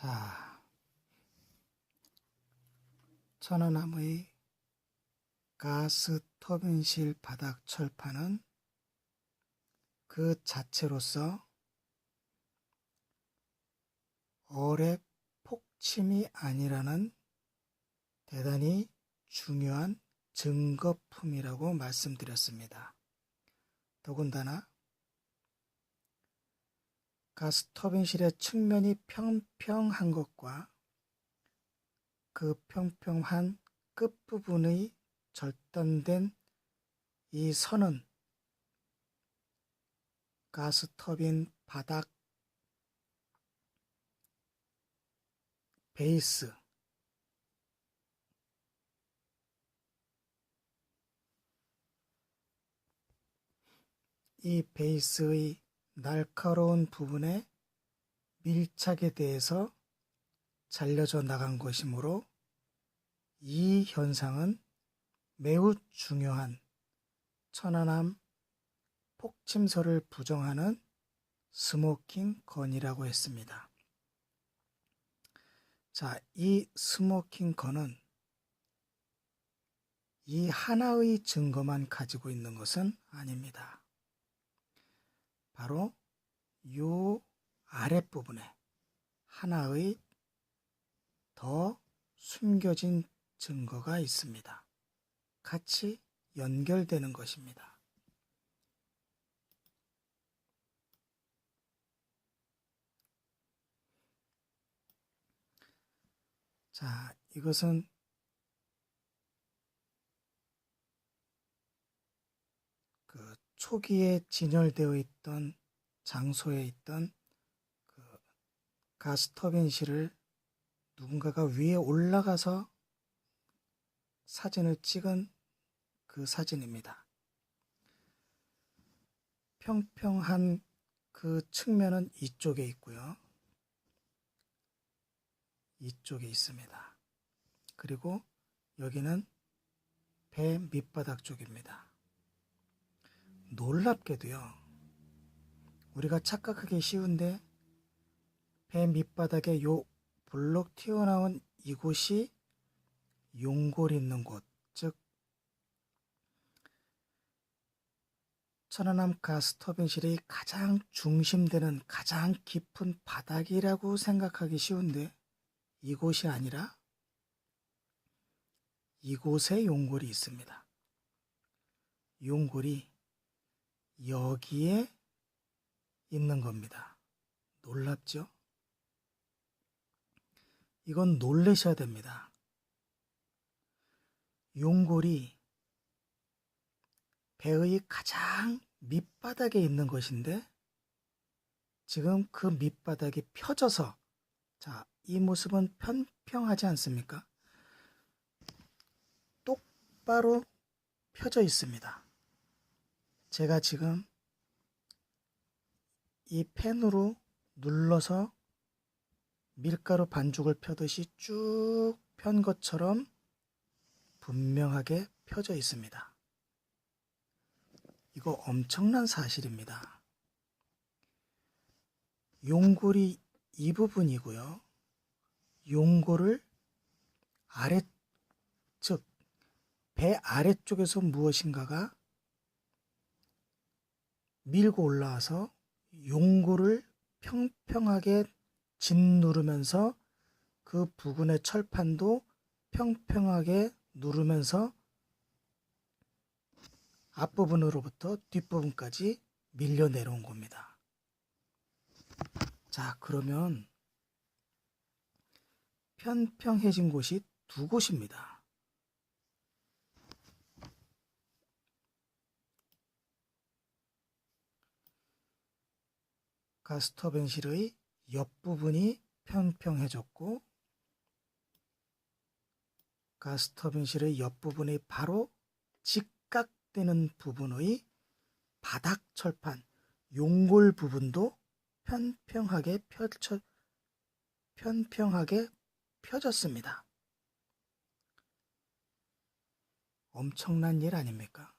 자, 천연나무의 가스 터빈실 바닥 철판은 그 자체로서 어뢰 폭침이 아니라는 대단히 중요한 증거품이라고 말씀드렸습니다. 더군다나 가스터빈실의 측면이 평평한 것과 그 평평한 끝부분의 절단된 이 선은 가스터빈 바닥 베이스 이 베이스의 날카로운 부분의 밀착에 대해서 잘려져 나간 것이므로 이 현상은 매우 중요한 천안함 폭침설을 부정하는 스모킹 건이라고 했습니다. 자, 이 스모킹 건은 이 하나의 증거만 가지고 있는 것은 아닙니다. 바로 요 아랫부분에 하나의 더 숨겨진 증거가 있습니다. 같이 연결되는 것입니다. 자, 이것은 그 초기에 진열되어 있던 장소에 있던 그 가스터빈실을 누군가가 위에 올라가서 사진을 찍은 그 사진입니다. 평평한 그 측면은 이쪽에 있고요. 이쪽에 있습니다. 그리고 여기는 배 밑바닥 쪽입니다. 놀랍게도요. 우리가 착각하기 쉬운데 배 밑바닥에 요 블록 튀어나온 이곳이 용골 있는 곳, 즉 천안함 가스터빈실의 가장 중심되는 가장 깊은 바닥이라고 생각하기 쉬운데 이곳이 아니라 이곳에 용골이 있습니다. 용골이 여기에 있는 겁니다. 놀랍죠? 이건 놀래셔야 됩니다. 용골이 배의 가장 밑바닥에 있는 것인데 지금 그 밑바닥이 펴져서 자, 이 모습은 평평하지 않습니까? 똑바로 펴져 있습니다. 제가 지금 이 펜으로 눌러서 밀가루 반죽을 펴듯이 쭉 편 것처럼 분명하게 펴져 있습니다. 이거 엄청난 사실입니다. 용골이 이 부분이고요. 용골을 아래, 즉, 배 아래쪽에서 무엇인가가 밀고 올라와서 용골을 평평하게 짓누르면서 그 부근의 철판도 평평하게 누르면서 앞부분으로부터 뒷부분까지 밀려 내려온 겁니다. 자, 그러면 편평해진 곳이 두 곳입니다. 가스터벤실의 옆부분이 평평해졌고 가스터빈실의 옆부분이 바로 직각되는 부분의 바닥 철판 용골 부분도 평평하게 펼쳐 평평하게 펴졌습니다. 엄청난 일 아닙니까?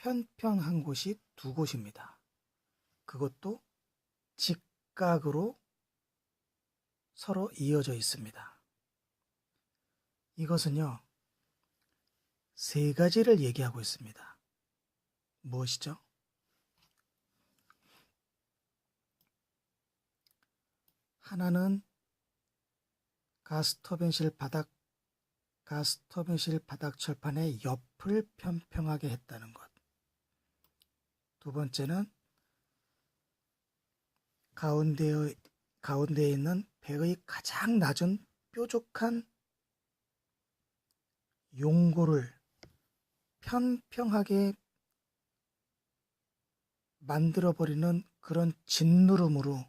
평평한 곳이 두 곳입니다. 그것도 직각으로 서로 이어져 있습니다. 이것은요, 세 가지를 얘기하고 있습니다. 무엇이죠? 하나는 가스터빈실 바닥 가스터빈실 바닥 철판의 옆을 평평하게 했다는 것. 두 번째는 가운데에, 가운데에 있는 배의 가장 낮은 뾰족한 용고를 평평하게 만들어버리는 그런 짓누름으로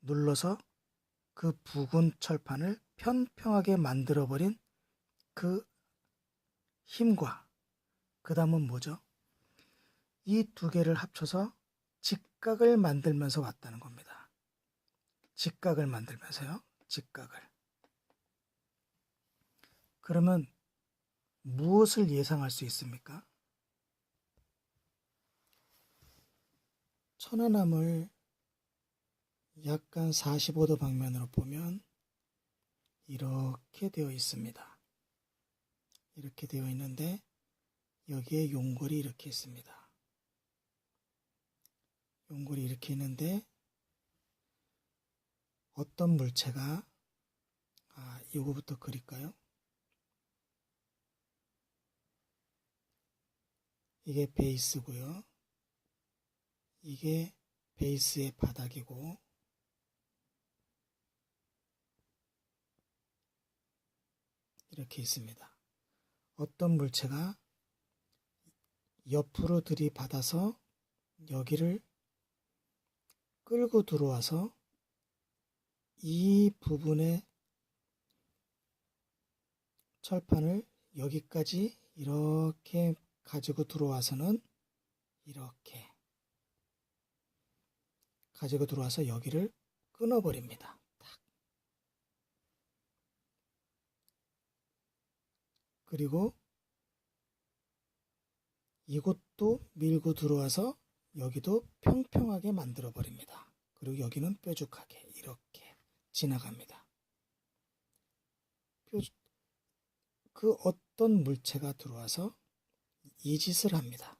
눌러서 그 부근 철판을 평평하게 만들어버린 그 힘과 그 다음은 뭐죠? 이 두 개를 합쳐서 직각을 만들면서 왔다는 겁니다. 직각을 만들면서요. 직각을. 그러면 무엇을 예상할 수 있습니까? 천안함을 약간 45도 방면으로 보면 이렇게 되어 있습니다. 이렇게 되어 있는데 여기에 용골이 이렇게 있습니다. 용골이 이렇게 있는데 어떤 물체가 아, 이거부터 그릴까요? 이게 베이스고요. 이게 베이스의 바닥이고 이렇게 있습니다. 어떤 물체가 옆으로 들이받아서 여기를 끌고 들어와서 이 부분의 철판을 여기까지 이렇게 가지고 들어와서는 이렇게 가지고 들어와서 여기를 끊어버립니다. 딱. 그리고 이곳도 밀고 들어와서 여기도 평평하게 만들어 버립니다. 그리고 여기는 뾰족하게 이렇게 지나갑니다. 뾰, 그 어떤 물체가 들어와서 이 짓을 합니다.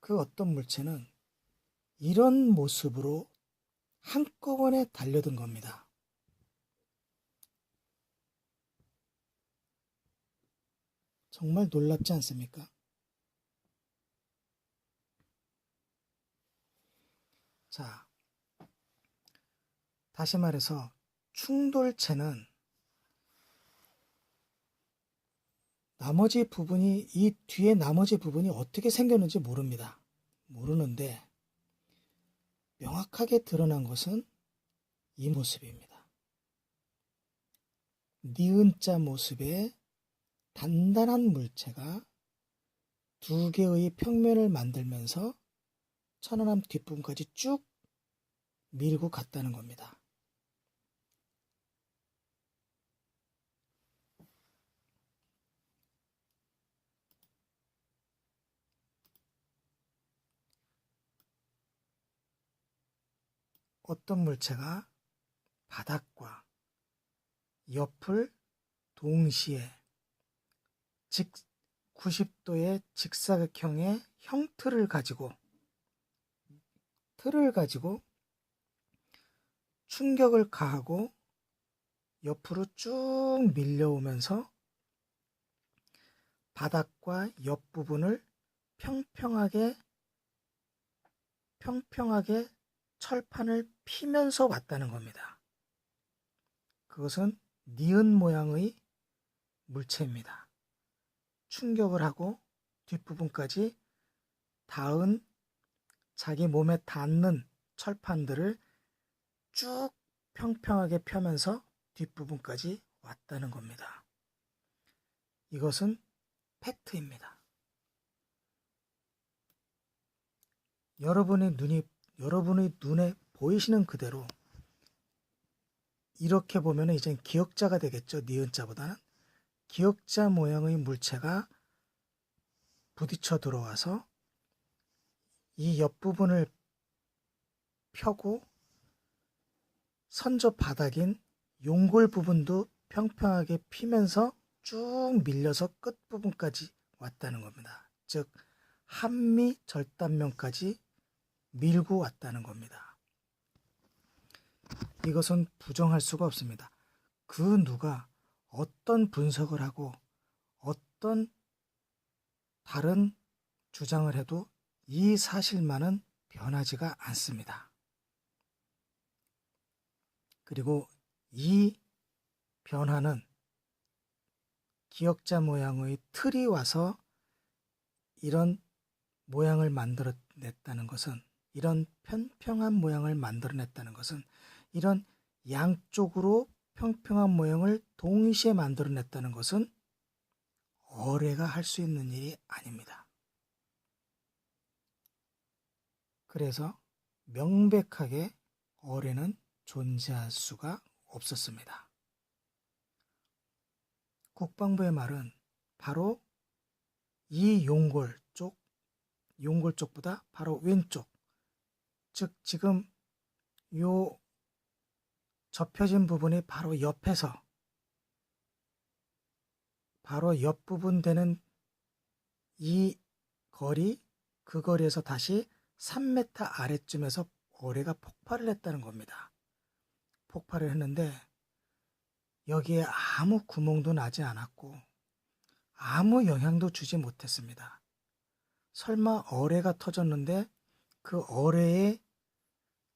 그 어떤 물체는 이런 모습으로 한꺼번에 달려든 겁니다. 정말 놀랍지 않습니까? 자, 다시 말해서 충돌체는 나머지 부분이 이 뒤에 나머지 부분이 어떻게 생겼는지 모릅니다. 모르는데 명확하게 드러난 것은 이 모습입니다. 니은자 모습의 단단한 물체가 두 개의 평면을 만들면서 천안함 뒷부분까지 쭉 밀고 갔다는 겁니다. 어떤 물체가 바닥과 옆을 동시에 직 90도의 직사각형의 형틀을 가지고 틀을 가지고 충격을 가하고 옆으로 쭉 밀려오면서 바닥과 옆부분을 평평하게 평평하게 철판을 피면서 왔다는 겁니다. 그것은 니은 모양의 물체입니다. 충격을 하고 뒷부분까지 닿은 자기 몸에 닿는 철판들을 쭉 평평하게 펴면서 뒷부분까지 왔다는 겁니다. 이것은 팩트입니다. 여러분의 눈이 여러분의 눈에 보이시는 그대로 이렇게 보면 이제 기역자가 되겠죠. 니은자보다는 기역자 모양의 물체가 부딪혀 들어와서 이 옆부분을 펴고 선조 바닥인 용골 부분도 평평하게 피면서 쭉 밀려서 끝부분까지 왔다는 겁니다. 즉 한미 절단면까지 밀고 왔다는 겁니다. 이것은 부정할 수가 없습니다. 그 누가 어떤 분석을 하고 어떤 다른 주장을 해도 이 사실만은 변하지가 않습니다. 그리고 이 변화는 기역자 모양의 틀이 와서 이런 모양을 만들어냈다는 것은 이런 평평한 모양을 만들어냈다는 것은 이런 양쪽으로 평평한 모양을 동시에 만들어냈다는 것은 어뢰가 할 수 있는 일이 아닙니다. 그래서 명백하게 어뢰는 존재할 수가 없었습니다. 국방부의 말은 바로 이 용골 쪽, 용골 쪽보다 바로 왼쪽, 즉 지금 요 접혀진 부분이 바로 옆에서 바로 옆부분 되는 이 거리, 그 거리에서 다시 3m 아래쯤에서 어뢰가 폭발을 했다는 겁니다. 폭발을 했는데 여기에 아무 구멍도 나지 않았고 아무 영향도 주지 못했습니다. 설마 어뢰가 터졌는데 그 어뢰의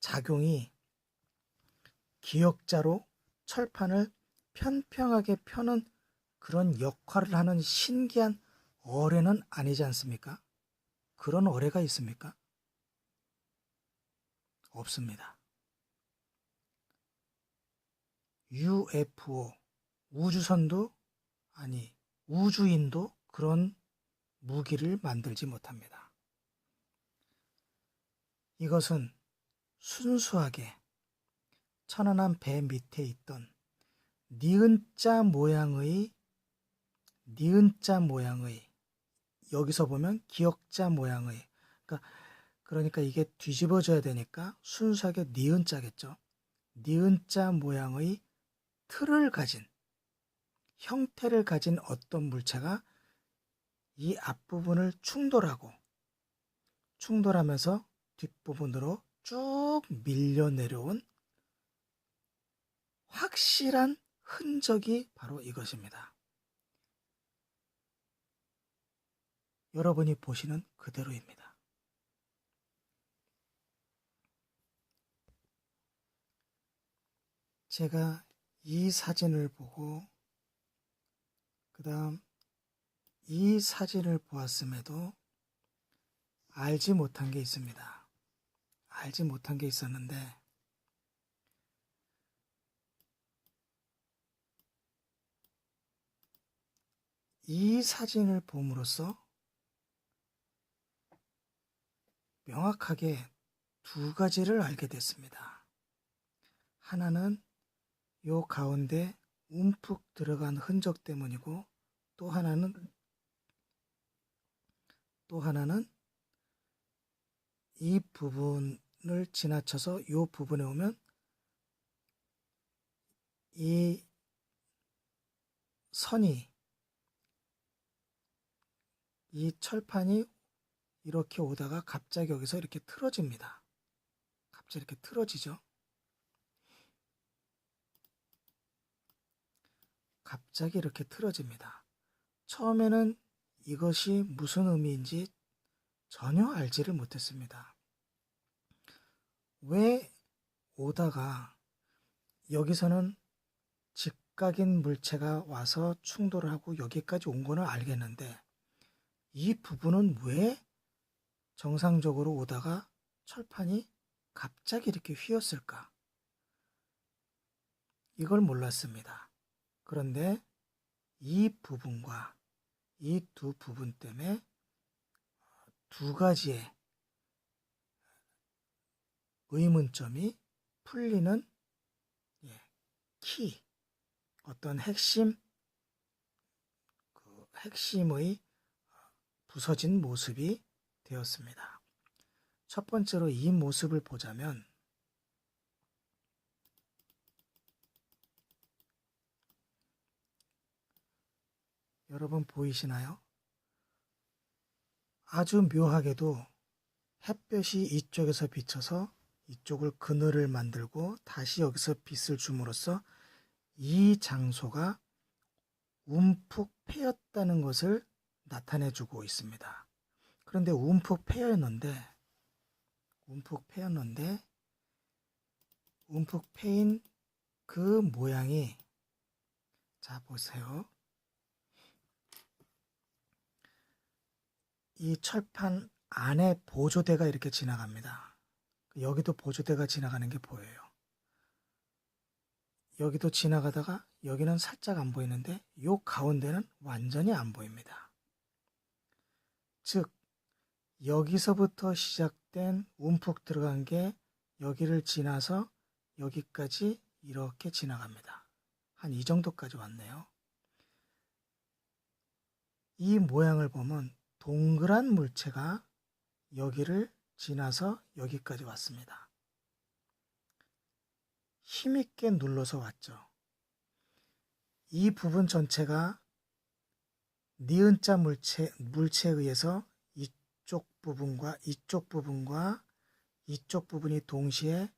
작용이 기역자로 철판을 평평하게 펴는 그런 역할을 하는 신기한 어뢰는 아니지 않습니까? 그런 어뢰가 있습니까? 없습니다. UFO, 우주선도 아니 우주인도 그런 무기를 만들지 못합니다. 이것은 순수하게 천안함 배 밑에 있던 니은자 모양의 니은자 모양의 여기서 보면 기역자 모양의 그러니까 그러니까 이게 뒤집어져야 되니까 순수하게 니은자겠죠. 니은자 모양의 틀을 가진 형태를 가진 어떤 물체가 이 앞부분을 충돌하고 충돌하면서 뒷부분으로 쭉 밀려 내려온 확실한 흔적이 바로 이것입니다. 여러분이 보시는 그대로입니다. 제가 이 사진을 보고 그 다음 이 사진을 보았음에도 알지 못한 게 있습니다. 알지 못한 게 있었는데 이 사진을 봄으로써 명확하게 두 가지를 알게 됐습니다. 하나는 요 가운데 움푹 들어간 흔적 때문이고 또 하나는 또 하나는 이 부분을 지나쳐서 이 부분에 오면 이 선이 이 철판이 이렇게 오다가 갑자기 여기서 이렇게 틀어집니다. 갑자기 이렇게 틀어지죠. 갑자기 이렇게 틀어집니다. 처음에는 이것이 무슨 의미인지 전혀 알지를 못했습니다. 왜 오다가 여기서는 직각인 물체가 와서 충돌을 하고 여기까지 온 거는 알겠는데 이 부분은 왜 정상적으로 오다가 철판이 갑자기 이렇게 휘었을까? 이걸 몰랐습니다. 그런데 이 부분과 이 두 부분 때문에 두 가지의 의문점이 풀리는 예, 키, 어떤 핵심, 그 핵심의 부서진 모습이 되었습니다. 첫 번째로 이 모습을 보자면 여러분 보이시나요? 아주 묘하게도 햇볕이 이쪽에서 비쳐서 이쪽을 그늘을 만들고 다시 여기서 빛을 줌으로써 이 장소가 움푹 패였다는 것을 나타내 주고 있습니다. 그런데 움푹 패였는데 움푹 패였는데 움푹 패인 그 모양이 자 보세요. 이 철판 안에 보조대가 이렇게 지나갑니다. 여기도 보조대가 지나가는 게 보여요. 여기도 지나가다가 여기는 살짝 안 보이는데 요 가운데는 완전히 안 보입니다. 즉 여기서부터 시작된 움푹 들어간 게 여기를 지나서 여기까지 이렇게 지나갑니다. 한 이 정도까지 왔네요. 이 모양을 보면 동그란 물체가 여기를 지나서 여기까지 왔습니다. 힘있게 눌러서 왔죠. 이 부분 전체가 니은자 물체, 물체에 의해서 이쪽 부분과 이쪽 부분과 이쪽 부분이 동시에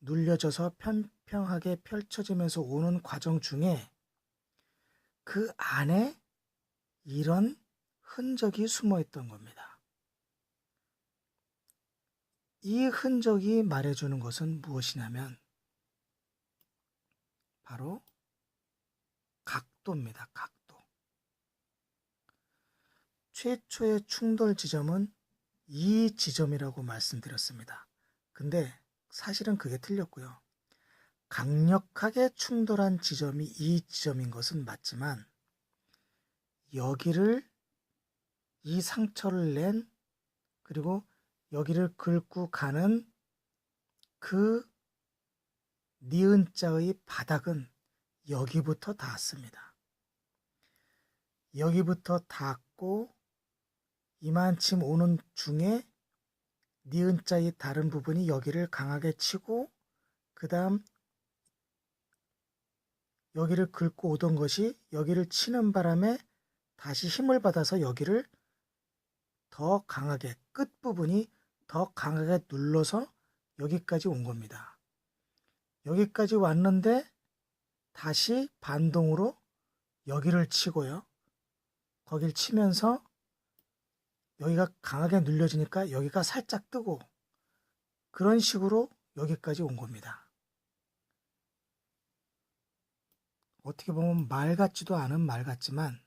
눌려져서 평평하게 펼쳐지면서 오는 과정 중에 그 안에 이런 흔적이 숨어 있던 겁니다. 이 흔적이 말해주는 것은 무엇이냐면 바로 각도입니다. 각도. 최초의 충돌 지점은 이 지점이라고 말씀드렸습니다. 근데 사실은 그게 틀렸고요. 강력하게 충돌한 지점이 이 지점인 것은 맞지만 여기를 이 상처를 낸 그리고 여기를 긁고 가는 그 니은자의 바닥은 여기부터 닿았습니다. 여기부터 닿고 이만침 오는 중에 니은자의 다른 부분이 여기를 강하게 치고 그 다음 여기를 긁고 오던 것이 여기를 치는 바람에 다시 힘을 받아서 여기를 더 강하게 끝부분이 더 강하게 눌러서 여기까지 온 겁니다. 여기까지 왔는데 다시 반동으로 여기를 치고요. 거길 치면서 여기가 강하게 눌려지니까 여기가 살짝 뜨고 그런 식으로 여기까지 온 겁니다. 어떻게 보면 말 같지도 않은 말 같지만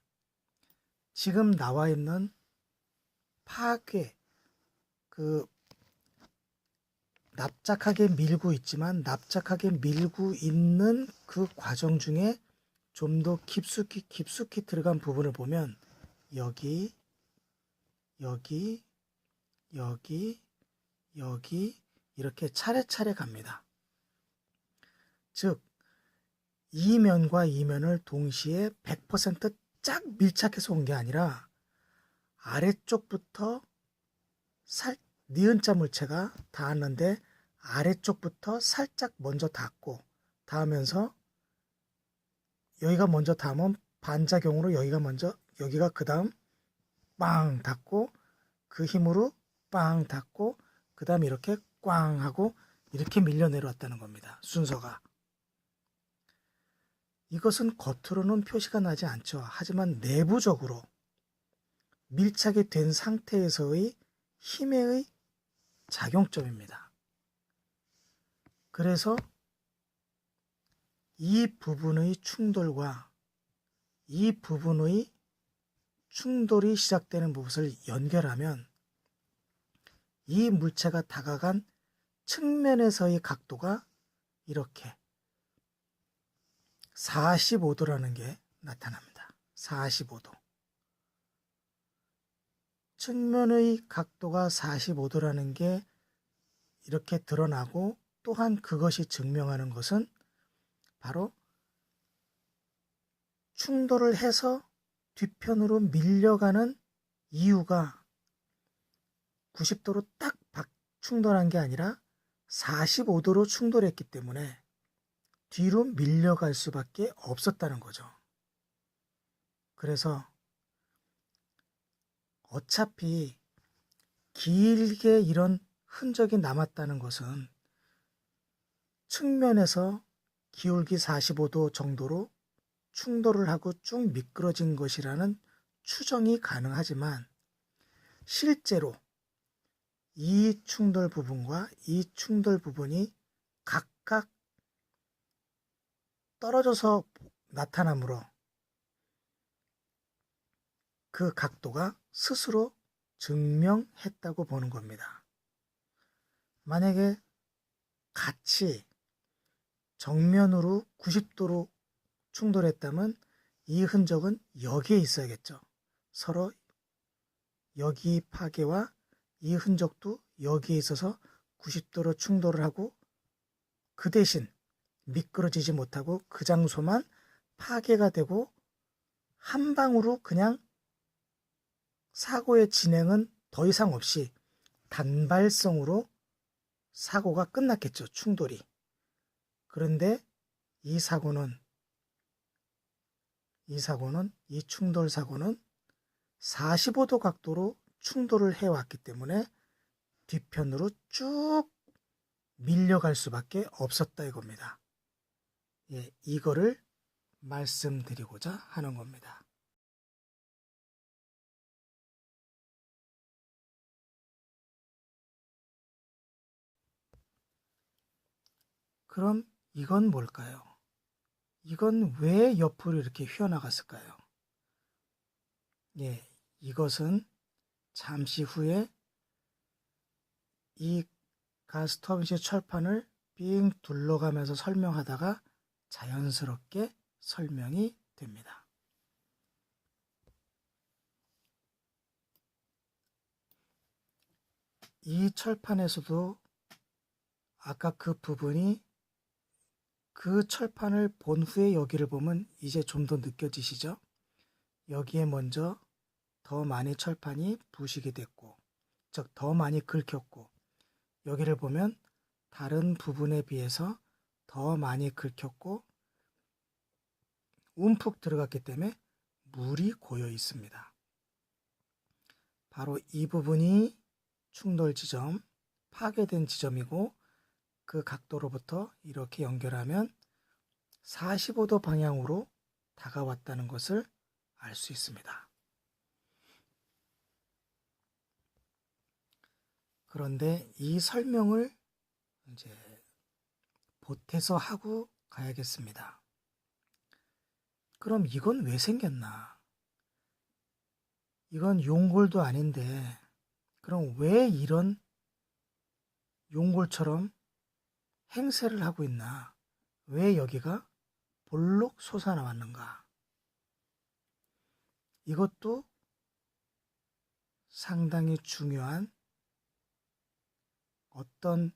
지금 나와 있는 파괴 그 납작하게 밀고 있지만 납작하게 밀고 있는 그 과정 중에 좀 더 깊숙이 깊숙이 들어간 부분을 보면 여기 여기 여기 여기 이렇게 차례차례 갑니다. 즉 이 면과 이 면을 동시에 100%쫙 밀착해서 온 게 아니라 아래쪽부터 살 니은자 물체가 닿았는데 아래쪽부터 살짝 먼저 닿고 닿으면서 여기가 먼저 닿으면 반작용으로 여기가 먼저 여기가 그 다음 빵 닿고 그 힘으로 빵 닿고 그 다음 이렇게 꽝 하고 이렇게 밀려 내려왔다는 겁니다. 순서가. 이것은 겉으로는 표시가 나지 않죠. 하지만 내부적으로 밀착이 된 상태에서의 힘의 작용점입니다. 그래서 이 부분의 충돌과 이 부분의 충돌이 시작되는 부분을 연결하면 이 물체가 다가간 측면에서의 각도가 이렇게 45도라는 게 나타납니다. 45도. 측면의 각도가 45도라는 게 이렇게 드러나고 또한 그것이 증명하는 것은 바로 충돌을 해서 뒤편으로 밀려가는 이유가 90도로 딱 충돌한 게 아니라 45도로 충돌했기 때문에 뒤로 밀려갈 수밖에 없었다는 거죠. 그래서 어차피 길게 이런 흔적이 남았다는 것은 측면에서 기울기 45도 정도로 충돌을 하고 쭉 미끄러진 것이라는 추정이 가능하지만 실제로 이 충돌 부분과 이 충돌 부분이 각각 떨어져서 나타나므로 그 각도가 스스로 증명했다고 보는 겁니다. 만약에 같이 정면으로 90도로 충돌했다면 이 흔적은 여기에 있어야겠죠. 서로 여기 파괴와 이 흔적도 여기에 있어서 90도로 충돌을 하고 그 대신 미끄러지지 못하고 그 장소만 파괴가 되고 한 방으로 그냥 사고의 진행은 더 이상 없이 단발성으로 사고가 끝났겠죠. 충돌이. 그런데 이 사고는 이 사고는 이 충돌 사고는 45도 각도로 충돌을 해왔기 때문에 뒤편으로 쭉 밀려갈 수밖에 없었다 이겁니다. 예, 이거를 말씀드리고자 하는 겁니다. 그럼 이건 뭘까요? 이건 왜 옆으로 이렇게 휘어나갔을까요? 예, 이것은 잠시 후에 이 가스터빈시 철판을 삥 둘러가면서 설명하다가 자연스럽게 설명이 됩니다. 이 철판에서도 아까 그 부분이 그 철판을 본 후에 여기를 보면 이제 좀 더 느껴지시죠? 여기에 먼저 더 많이 철판이 부식이 됐고, 즉 더 많이 긁혔고, 여기를 보면 다른 부분에 비해서 더 많이 긁혔고, 움푹 들어갔기 때문에 물이 고여 있습니다. 바로 이 부분이 충돌 지점, 파괴된 지점이고, 그 각도로부터 이렇게 연결하면 45도 방향으로 다가왔다는 것을 알 수 있습니다. 그런데 이 설명을 이제 보태서 하고 가야겠습니다. 그럼 이건 왜 생겼나? 이건 용골도 아닌데, 그럼 왜 이런 용골처럼 행세를 하고 있나? 왜 여기가 볼록 솟아나왔는가? 이것도 상당히 중요한 어떤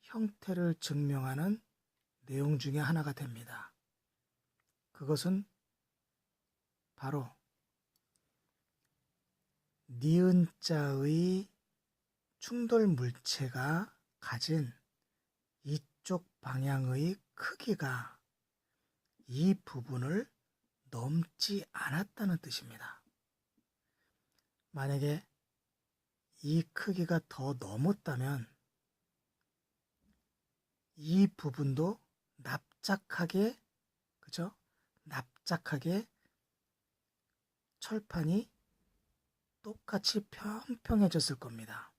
형태를 증명하는 내용 중에 하나가 됩니다. 그것은 바로 니은자의 충돌 물체가 가진 이쪽 방향의 크기가 이 부분을 넘지 않았다는 뜻입니다. 만약에 이 크기가 더 넘었다면 이 부분도 납작하게 그죠? 납작하게 철판이 똑같이 평평해졌을 겁니다.